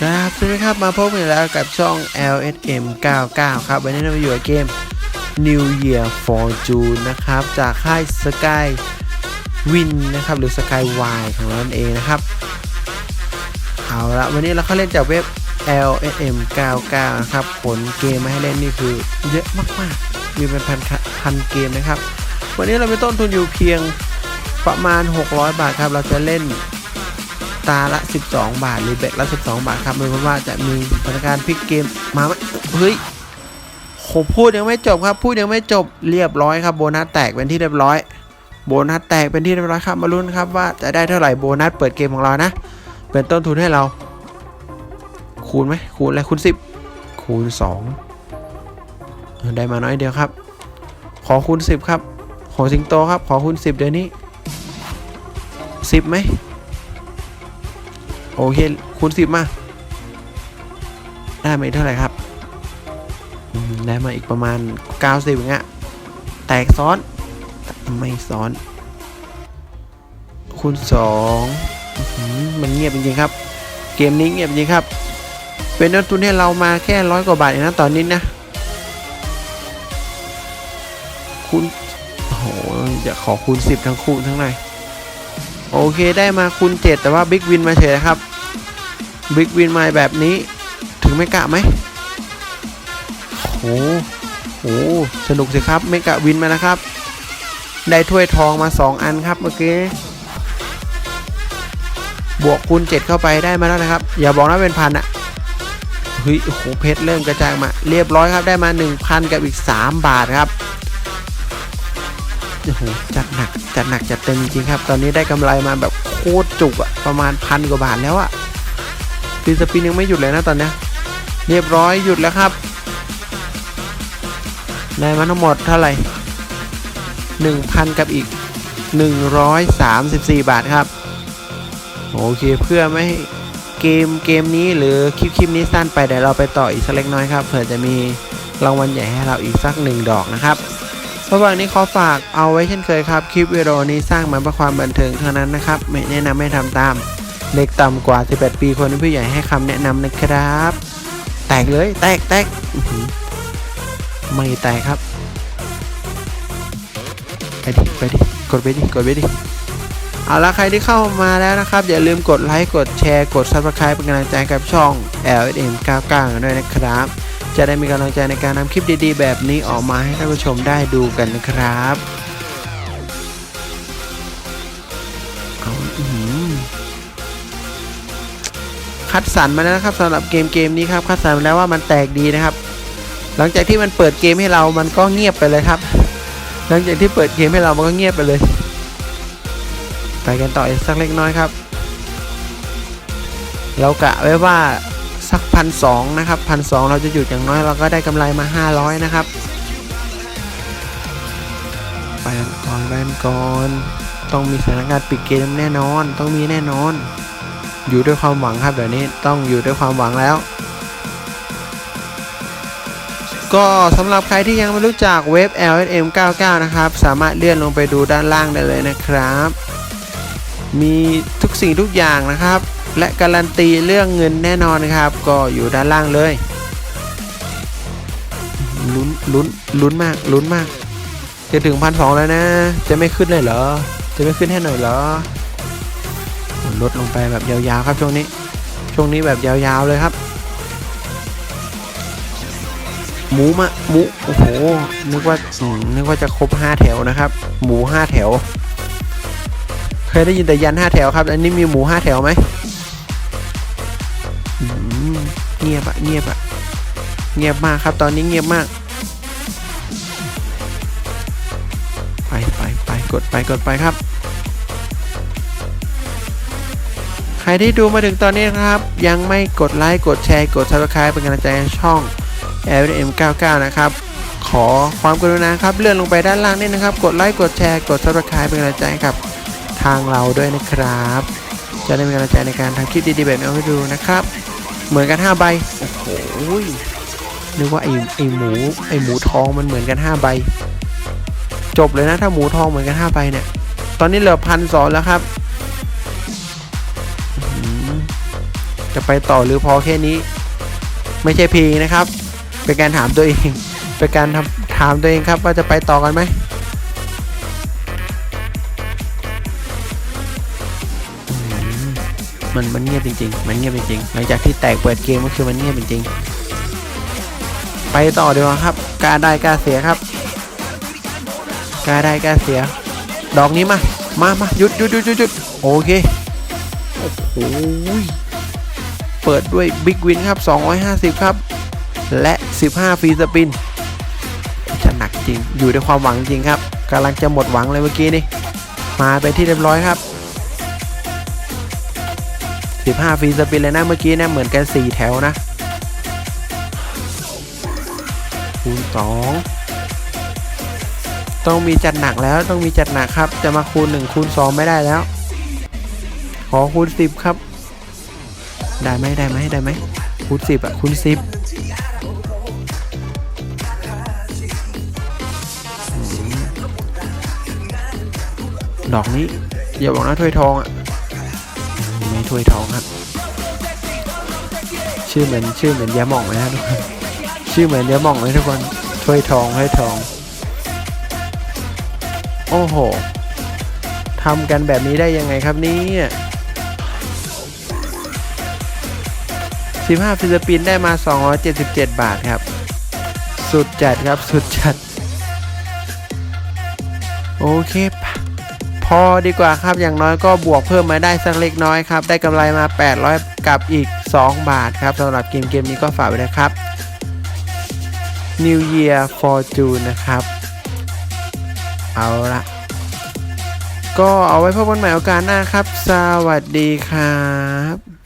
ครับสวัสดีครับมาพบกันแล้วกับช่อง LSM 99 ครับ วันนี้เราอยู่กับเกม New Year for June นะครับ จากค่าย Sky Win นะครับ หรือ Sky Y ของนั้นเองนะครับ เอาละวันนี้เราเข้าเล่นจากเว็บ LSM 99 นะครับ ผลเกมมาให้เล่นนี่คือเยอะมากๆ มีเป็นพันพันเกมนะครับ วันนี้เรามีต้นทุนอยู่เพียงประมาณ 600 บาทครับ เราจะเล่นตาละ 12 บาท หรือเบ็ดละ 12 บาทครับไม่ว่าจะมีสถานการณ์พลิกเกมมาไหมเฮ้ยโหพูดยังไม่จบครับพูดยังไม่จบเรียบร้อยครับโบนัสแตกเป็นที่เรียบร้อย โบนัสแตกเป็นที่เรียบร้อยครับมาลุ้นครับว่าจะได้เท่าไหร่โบนัสเปิดเกมของเรานะ เป็นต้นทุนให้เรา คูณไหมคูณอะไรคูณ10คูณ2ได้มาน้อยเดียวครับ ขอคูณ10 ครับ ขอสิงโตครับ ขอคูณ10เดี๋ยวนี้10ไหมโอเคคูณสิบมา ได้มาอีกเท่าไหร่ครับได้มาอีกประมาณ 90อย่างเงี้ยแตกซ้อน ไม่ซ้อน คูณ2อื้อหือมันเงียบจริงๆครับ เกมนี้เงียบจริงครับ เป็นต้นทุนให้เรามาแค่ร้อยกว่าบาทเองนะตอนนี้นะ คูณ จะขอคูณ 10 ทั้งคู่ทั้งในโอเคได้มาคูณ 7 แต่ว่าบิ๊กวินมาเฉยครับบิ๊กวินมาแบบนี้ถึงไม่กะไหมโอ้โหสนุกสิครับไม่กะวินมานะครับ ได้ถ้วยทองมา 2 อันครับเมื่อกี้บวกคูณ 7 เข้าไปได้มาแล้วนะครับ อย่าบอกนะเป็นพันอะเฮ้ยโอ้โหเพชรเริ่มกระจายมา เรียบร้อยครับได้มา 1,000 กับอีก 3 บาทครับ โอ้โหจัดหนักจัดหนักจัดเต็มจริงครับ ตอนนี้ได้กำไรมาแบบโคตรจุกอะประมาณพันกว่าบาทแล้วอะปีสปินยังไม่หยุดเลยนะตอนนี้เรียบร้อยหยุดแล้วครับได้มาทั้งหมดเท่าไหร่1,000 กับอีก 134 บาทครับ โอเคเพื่อไม่ให้เกมเกมนี้หรือคลิปคลิปนี้สั้นไปเดี๋ยวเราไปต่ออีกสักเล็กน้อยครับเผื่อจะมีรางวัลใหญ่ให้เราอีกสักหนึ่งดอกนะครับ ระหว่างนี้ขอฝากเอาไว้เช่นเคยครับ คลิปวิดีโอนี้สร้างมาเพื่อความบันเทิงเท่านั้นนะครับ ไม่แนะนำให้ทำตาม เด็กต่ำกว่า 18 ปีคนผู้ใหญ่ให้คำแนะนำนะครับ แตกเลย แตกแตกไม่แตกครับ ไปดิ ไปดิ กดไปดิ กดไปดิ เอาละใครที่เข้ามาแล้วนะครับ อย่าลืมกดไลค์ กดแชร์ กด subscribe เป็นกำลังใจกับช่อง LSM99 กันด้วยนะครับ จะได้มีกำลังใจในการนำคลิปดีๆ แบบนี้ออกมาให้ท่านผู้ชมได้ดูกันนะครับเอาอืคัดสรรมาแล้วนะครับสำหรับเกมเกมนี้ครับคัดสรรมาแล้วว่ามันแตกดีนะครับ หลังจากที่มันเปิดเกมให้เรามันก็เงียบไปเลยครับ หลังจากที่เปิดเกมให้เรามันก็เงียบไปเลย ไปกันต่ออีกสักเล็กน้อยครับ เรากะไว้ว่า สักพันสองนะครับพันสองเราจะหยุดอย่างน้อยเราก็ได้กำไรมา 500 นะครับ ไปกันก่อนไปกันก่อนต้องมีสถานการณ์ปิดเกมแน่นอน ต้องมีแน่นอน อยู่ด้วยความหวังครับเดี๋ยวนี้ต้องอยู่ด้วยความหวังแล้ว ก็สำหรับใครที่ยังไม่รู้จักเว็บ LSM 99 นะครับ สามารถเลื่อนลงไปดูด้านล่างได้เลยนะครับ มีทุกสิ่งทุกอย่างนะครับ และการันตีเรื่องเงินแน่นอนครับ ก็อยู่ด้านล่างเลยลุ้นลุ้นลุ้นมากลุ้นมาก จะถึงพันสองแล้วนะ จะไม่ขึ้นเลยเหรอ จะไม่ขึ้นให้หน่อยเหรอลดลงไปแบบยาวๆครับช่วงนี้ ช่วงนี้แบบยาวๆเลยครับ หมูมาหมูโอ้โหนึกว่านึกว่าจะครบห้าแถวนะครับ หมูห้าแถว เคยได้ยินแต่ยันห้าแถวครับ อันนี้มีหมูห้าแถวไหม เงียบอะเงียบอะเงียบมากครับ ตอนนี้เงียบมาก ไปไปไปกดไปกดไปครับ ใครที่ดูมาถึงตอนนี้นะครับ ยังไม่กดไลค์กดแชร์กด subscribe เป็นกำลังใจช่อง LM99 นะครับ ขอความกรุณาครับ เลื่อนลงไปด้านล่างนี่นะครับ กดไลค์กดแชร์กด subscribe เป็นกำลังใจให้กับทางเราด้วยนะครับ จะได้มีกำลังใจในการทำคลิปดีๆแบบนี้ให้ดูนะครับ เหมือนกัน5ใบโอ้โหนึกว่าไอไอหมูไอหมูทองมันเหมือนกัน5ใบจบเลยนะถ้าหมูทองเหมือนกัน5ใบเนี่ย ตอนนี้เหลือพันสองแล้วครับ จะไปต่อหรือพอแค่นี้ ไม่ใช่พีนะครับ เป็นการถามตัวเอง เป็นการทำถามตัวเองครับว่าจะไปต่อกันไหม มันมันเงียบจริงๆ มันเงียบจริงๆ หลังจากที่แตกเปิดเกมก็คือมันเงียบจริงๆ ไปต่อดีกว่าครับกล้าได้กล้าเสียครับกล้าได้กล้าเสีย ดอกนี้มา มามาหยุดหยุดหยุดหยุดหยุดโอเค โอ้โห เปิดด้วยบิ๊กวินครับ 250 ครับ และ 15 ฟรีสปินจะหนักจริง อยู่ด้วยความหวังจริงครับกำลังจะหมดหวังเลยเมื่อกี้นี่ มาไปที่เรียบร้อยครับ 15ฟรีสปินเลยนะเมื่อกี้นะเหมือนกัน4แถวนะคูณ2ต้องมีจัดหนักแล้วต้องมีจัดหนักครับ จะมาคูณ1คูณ2ไม่ได้แล้ว ขอคูณ 10 ครับ ได้ไหมได้ไหมได้ไหมคูณ 10อะคูณ 10ดอกนี้อย่าบอกนะถ้วยทองอะ ถ้วยทองครับ ชื่อเหมือนชื่อเหมือนยาหม่องเลยนะทุกคนชื่อเหมือนยาหม่องเลยทุกคนถ้วยทองถ้วยทอง โอ้โหทำกันแบบนี้ได้ยังไงครับนี่ย15ฟิลิปปินได้มา 277 บาทครับ สุดจัดครับสุดจัด โอเค พอดีกว่าครับอย่างน้อยก็บวกเพิ่มมาได้สักเล็กน้อยครับ ได้กำไรมา 800 กับอีก 2 บาทครับสำหรับเกมเกมนี้ก็ฝากไว้นะครับ New Year Fortune นะครับ เอาละก็เอาไว้พบกันใหม่โอกาสหน้าครับ สวัสดีครับ